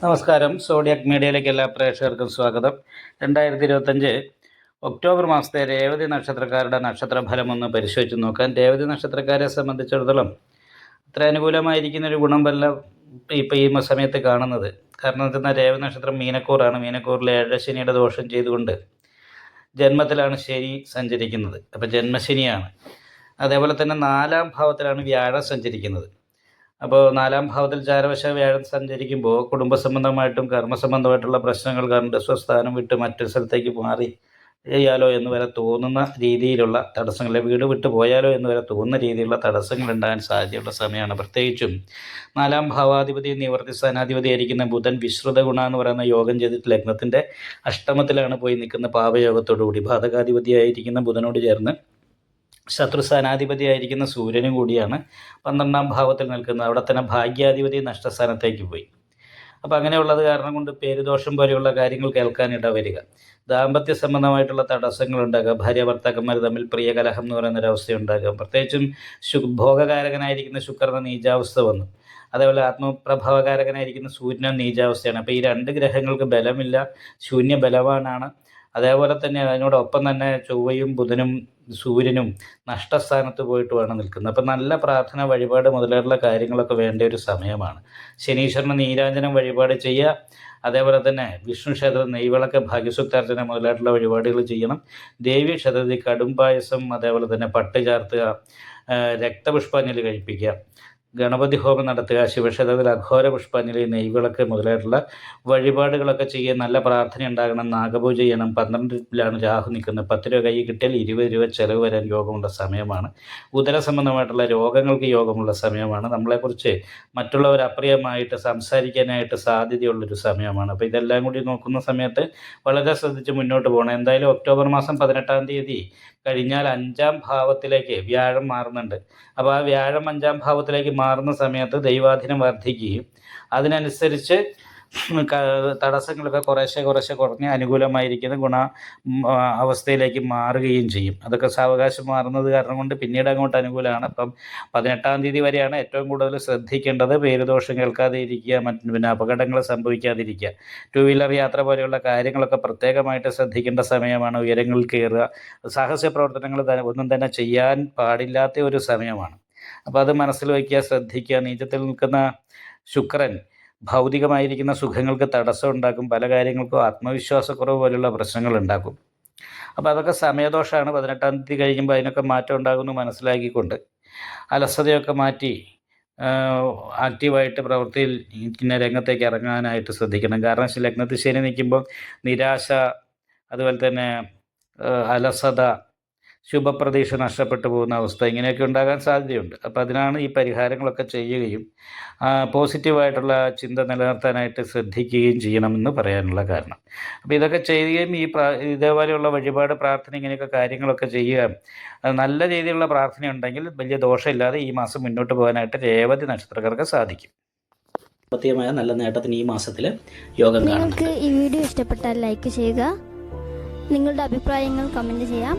നമസ്കാരം. സോഡിയക് മീഡിയയിലേക്ക് എല്ലാ പ്രേക്ഷകർക്കും സ്വാഗതം. രണ്ടായിരത്തി ഇരുപത്തഞ്ച് ഒക്ടോബർ മാസത്തെ രേവതി നക്ഷത്രക്കാരുടെ നക്ഷത്രഫലം ഒന്ന് പരിശോധിച്ച് നോക്കാം. രേവതി നക്ഷത്രക്കാരെ സംബന്ധിച്ചിടത്തോളം അത്ര അനുകൂലമായിരിക്കുന്ന ഒരു ഗുണം വല്ല ഇപ്പോൾ ഈ സമയത്ത് കാണുന്നത്. കാരണം എന്തെന്നാൽ രേവതി നക്ഷത്രം മീനക്കൂറാണ്. മീനക്കൂറിലെ ഏഴശനിയുടെ ദോഷം ചെയ്തുകൊണ്ട് ജന്മത്തിലാണ് ശനി സഞ്ചരിക്കുന്നത്. അപ്പോൾ ജന്മശനിയാണ്. അതേപോലെ തന്നെ നാലാം ഭാവത്തിലാണ് വ്യാഴം സഞ്ചരിക്കുന്നത്. അപ്പോൾ നാലാം ഭാവത്തിൽ ചാരവശ വ്യാഴം സഞ്ചരിക്കുമ്പോൾ കുടുംബ സംബന്ധമായിട്ടും കർമ്മസംബന്ധമായിട്ടുള്ള പ്രശ്നങ്ങൾ കണ്ട് സ്വസ്ഥാനം വിട്ട് മറ്റൊരു സ്ഥലത്തേക്ക് മാറി ചെയ്യാലോ എന്ന് വരെ തോന്നുന്ന രീതിയിലുള്ള തടസ്സങ്ങളെ വീട് വിട്ട് പോയാലോ എന്ന് വരെ തോന്നുന്ന രീതിയിലുള്ള തടസ്സങ്ങൾ ഉണ്ടാകാൻ സാധ്യതയുള്ള സമയമാണ്. പ്രത്യേകിച്ചും നാലാം ഭാവാധിപതി നിവർത്തി സ്ഥാനാധിപതി ആയിരിക്കുന്ന ബുധൻ വിശ്രുത ഗുണ എന്ന് പറയുന്ന യോഗം ചെയ്തിട്ട് ലഗ്നത്തിന്റെ അഷ്ടമത്തിലാണ് പോയി നിൽക്കുന്ന പാപയോഗത്തോടുകൂടി ബാധകാധിപതിയായിരിക്കുന്ന ബുധനോട് ചേർന്ന് ശത്രു സ്ഥാനാധിപതിയായിരിക്കുന്ന സൂര്യനും കൂടിയാണ് പന്ത്രണ്ടാം ഭാവത്തിൽ നിൽക്കുന്നത്. അവിടെ തന്നെ ഭാഗ്യാധിപതി നഷ്ടസ്ഥാനത്തേക്ക് പോയി. അപ്പോൾ അങ്ങനെയുള്ളത് കാരണം കൊണ്ട് പേരുദോഷം പോലെയുള്ള കാര്യങ്ങൾ കേൾക്കാനിട വരിക. ദാമ്പത്യ സംബന്ധമായിട്ടുള്ള തടസ്സങ്ങൾ ഉണ്ടാകുക ഭാര്യ ഭർത്താക്കന്മാർ തമ്മിൽ പ്രിയ കലഹം എന്ന് പറയുന്ന ഒരവസ്ഥ ഉണ്ടാകുക. പ്രത്യേകിച്ചും ശു ഭോഗകാരകനായിരിക്കുന്ന നീചാവസ്ഥ വന്നു. അതേപോലെ ആത്മപ്രഭാവകാരകനായിരിക്കുന്ന സൂര്യനും നീജാവസ്ഥയാണ് അപ്പോൾ ഈ രണ്ട് ഗ്രഹങ്ങൾക്ക് ബലമില്ല ശൂന്യ ബലവാനാണ് അതേപോലെ തന്നെ അതിനോടൊപ്പം തന്നെ ചൊവ്വയും ബുധനും സൂര്യനും നഷ്ടസ്ഥാനത്ത് പോയിട്ട് വേണം നിൽക്കുന്നത്. അപ്പം നല്ല പ്രാർത്ഥന വഴിപാട് മുതലായിട്ടുള്ള കാര്യങ്ങളൊക്കെ വേണ്ട ഒരു സമയമാണ്. ശനീശ്വരന് നീരാഞ്ജനം വഴിപാട് ചെയ്യുക. അതേപോലെ തന്നെ വിഷ്ണു ക്ഷേത്രം നെയ്വിളക്ക് ഭാഗ്യസുക്താർച്ചന മുതലായിട്ടുള്ള വഴിപാടുകൾ ചെയ്യണം. ദേവി ക്ഷേത്രത്തിൽ കടും പായസം അതേപോലെ തന്നെ പട്ട് ചാർത്തുക രക്തപുഷ്പാഞ്ജലി കഴിപ്പിക്കുക. ഗണപതി ഹോമം നടത്തുക ശിവക്ഷേത്രത്തിൽ അഘോര പുഷ്പാഞ്ജലി നെയ്വിളക്ക് മുതലായിട്ടുള്ള വഴിപാടുകളൊക്കെ ചെയ്യുക നല്ല പ്രാർത്ഥന ഉണ്ടാകണം നാഗപൂജ ചെയ്യണം. പന്ത്രണ്ടിലാണ് രാഹു നിൽക്കുന്നത്. പത്ത് രൂപ കൈ കിട്ടിയാൽ ഇരുപത് രൂപ ചിലവ് വരാൻ യോഗമുള്ള സമയമാണ്. ഉദര സംബന്ധമായിട്ടുള്ള രോഗങ്ങൾക്ക് യോഗമുള്ള സമയമാണ്. നമ്മളെക്കുറിച്ച് മറ്റുള്ളവർ അപ്രിയമായിട്ട് സംസാരിക്കാനായിട്ട് സാധ്യതയുള്ളൊരു സമയമാണ്. അപ്പോൾ ഇതെല്ലാം കൂടി നോക്കുന്ന സമയത്ത് വളരെ ശ്രദ്ധിച്ച് മുന്നോട്ട് പോകണം. എന്തായാലും ഒക്ടോബർ മാസം പതിനെട്ടാം തീയതി കഴിഞ്ഞാൽ അഞ്ചാം ഭാവത്തിലേക്ക് വ്യാഴം മാറുന്നുണ്ട്. അപ്പോൾ ആ വ്യാഴം അഞ്ചാം ഭാവത്തിലേക്ക് മാറുന്ന സമയത്ത് ദൈവാധീനം വർദ്ധിക്കുകയും അതിനനുസരിച്ച് തടസ്സങ്ങളൊക്കെ കുറേശ്ശെ കുറേശ്ശെ കുറഞ്ഞ് അനുകൂലമായിരിക്കുന്ന ഗുണ അവസ്ഥയിലേക്ക് മാറുകയും ചെയ്യും. അതൊക്കെ സാവകാശം മാറുന്നത് കാരണം കൊണ്ട് പിന്നീട് അങ്ങോട്ട് അനുകൂലമാണ്. അപ്പം പതിനെട്ടാം തീയതി വരെയാണ് ഏറ്റവും കൂടുതൽ ശ്രദ്ധിക്കേണ്ടത് പേരുദോഷം കേൾക്കാതെ ഇരിക്കുക മറ്റു പിന്നെ അപകടങ്ങൾ സംഭവിക്കാതിരിക്കുക. ടു വീലർ യാത്ര പോലെയുള്ള കാര്യങ്ങളൊക്കെ പ്രത്യേകമായിട്ട് ശ്രദ്ധിക്കേണ്ട സമയമാണ്. ഉയരങ്ങളിൽ കയറുക സാഹസ്യ പ്രവർത്തനങ്ങൾ ഒന്നും തന്നെ ചെയ്യാൻ പാടില്ലാത്ത ഒരു സമയമാണ്. അപ്പോൾ അത് മനസ്സിൽ വയ്ക്കുക ശ്രദ്ധിക്കുക. നീചത്തിൽ നിൽക്കുന്ന ശുക്രൻ ഭൗതികമായിരിക്കുന്ന സുഖങ്ങൾക്ക് തടസ്സം ഉണ്ടാക്കും പല കാര്യങ്ങൾക്കും ആത്മവിശ്വാസക്കുറവ് പോലുള്ള പ്രശ്നങ്ങൾ ഉണ്ടാക്കും. അപ്പോൾ അതൊക്കെ സമയദോഷമാണ്. പതിനെട്ടാം തീയതി കഴിയുമ്പോൾ അതിനൊക്കെ മാറ്റം ഉണ്ടാകുമെന്ന് മനസ്സിലാക്കിക്കൊണ്ട് അലസതയൊക്കെ മാറ്റി ആക്റ്റീവായിട്ട് പ്രവൃത്തിയിൽ ഇന്ന രംഗത്തേക്ക് ഇറങ്ങാനായിട്ട് ശ്രദ്ധിക്കണം. കാരണം ലഗ്നത്തിൽ ശനി നിൽക്കുമ്പോൾ നിരാശ അതുപോലെ തന്നെ അലസത ശുഭപ്രതീക്ഷ നഷ്ടപ്പെട്ടു പോകുന്ന അവസ്ഥ ഇങ്ങനെയൊക്കെ ഉണ്ടാകാൻ സാധ്യതയുണ്ട്. അപ്പോൾ അതിനാണ് ഈ പരിഹാരങ്ങളൊക്കെ ചെയ്യുകയും പോസിറ്റീവായിട്ടുള്ള ചിന്ത നിലനിർത്താനായിട്ട് ശ്രദ്ധിക്കുകയും ചെയ്യണമെന്ന് പറയാനുള്ള കാരണം. അപ്പോൾ ഇതൊക്കെ ചെയ്യുകയും ഈ ഇതേപോലെയുള്ള വഴിപാട് പ്രാർത്ഥന ഇങ്ങനെയൊക്കെ കാര്യങ്ങളൊക്കെ ചെയ്യുക നല്ല രീതിയിലുള്ള പ്രാർത്ഥന ഉണ്ടെങ്കിൽ വലിയ ദോഷമില്ലാതെ ഈ മാസം മുന്നോട്ട് പോകാനായിട്ട് രേവതി നക്ഷത്രക്കാർക്ക് സാധിക്കും. പ്രത്യേകമായ നല്ല നേട്ടത്തിന് ഈ മാസത്തിൽ യോഗം നിങ്ങൾക്ക് ഈ വീഡിയോ ഇഷ്ടപ്പെട്ടാൽ ലൈക്ക് ചെയ്യുക. നിങ്ങളുടെ അഭിപ്രായങ്ങൾ കമന്റ് ചെയ്യാം.